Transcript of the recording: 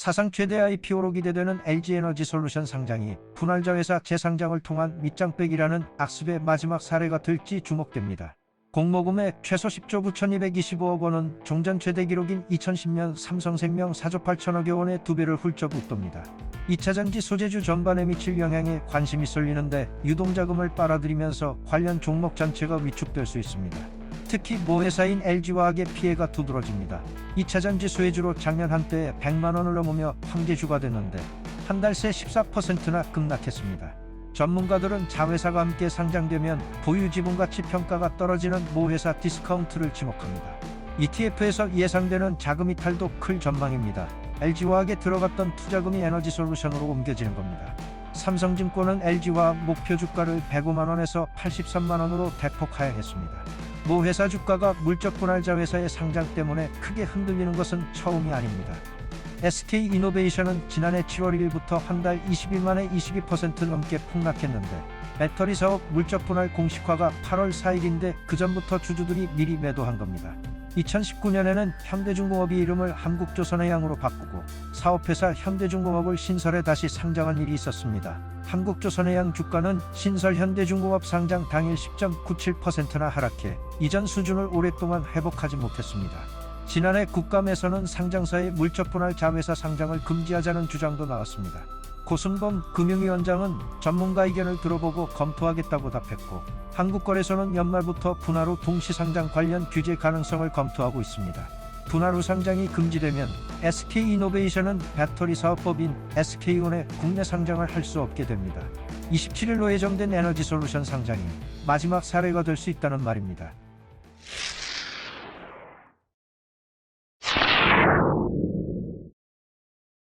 사상 최대 IPO로 기대되는 LG에너지 솔루션 상장이 분할자 회사 재상장을 통한 밑장빼기라는 악습의 마지막 사례가 될지 주목됩니다. 공모금액 최소 10조 9,225억 원은 종전 최대 기록인 2010년 삼성생명 4조 8천억여 원의 두 배를 훌쩍 웃돕니다. 2차 전지 소재주 전반에 미칠 영향에 관심이 쏠리는데 유동자금을 빨아들이면서 관련 종목 전체가 위축될 수 있습니다. 특히 모회사인 LG화학의 피해가 두드러집니다. 2차 전 지 수혜주로 작년 한때 100만 원을 넘으며 황제주가 됐는데 한 달 새 14%나 급락했습니다. 전문가들은 자회사가 함께 상장되면 보유 지분 가치 평가가 떨어지는 모회사 디스카운트를 지목합니다. ETF에서 예상되는 자금 이탈도 클 전망입니다. LG화학에 들어갔던 투자금이 에너지 솔루션으로 옮겨지는 겁니다. 삼성증권은 LG화학 목표 주가를 105만 원에서 83만 원으로 대폭 하향했습니다. 모 회사 주가가 물적 분할자 회사의 상장 때문에 크게 흔들리는 것은 처음이 아닙니다. SK 이노베이션은 지난해 7월 1일부터 한 달 20일 만에 22% 넘게 폭락했는데 배터리 사업 물적 분할 공식화가 8월 4일인데 그 전부터 주주들이 미리 매도한 겁니다. 2019년에는 현대중공업이 이름을 한국조선해양으로 바꾸고 사업회사 현대중공업을 신설해 다시 상장한 일이 있었습니다. 한국조선해양 주가는 신설 현대중공업 상장 당일 10.97%나 하락해 이전 수준을 오랫동안 회복하지 못했습니다. 지난해 국감에서는 상장사의 물적 분할 자회사 상장을 금지하자는 주장도 나왔습니다. 고승범 금융위원장은 전문가 의견을 들어보고 검토하겠다고 답했고 한국거래소는 연말부터 분할 후 동시 상장 관련 규제 가능성을 검토하고 있습니다. 후 상장이 금지되면 SK이노베이션은 배터리 사업법인 SK온의 국내 상장을 할 수 없게 됩니다. 27일로 예정된 에너지솔루션 상장이 마지막 사례가 될 수 있다는 말입니다.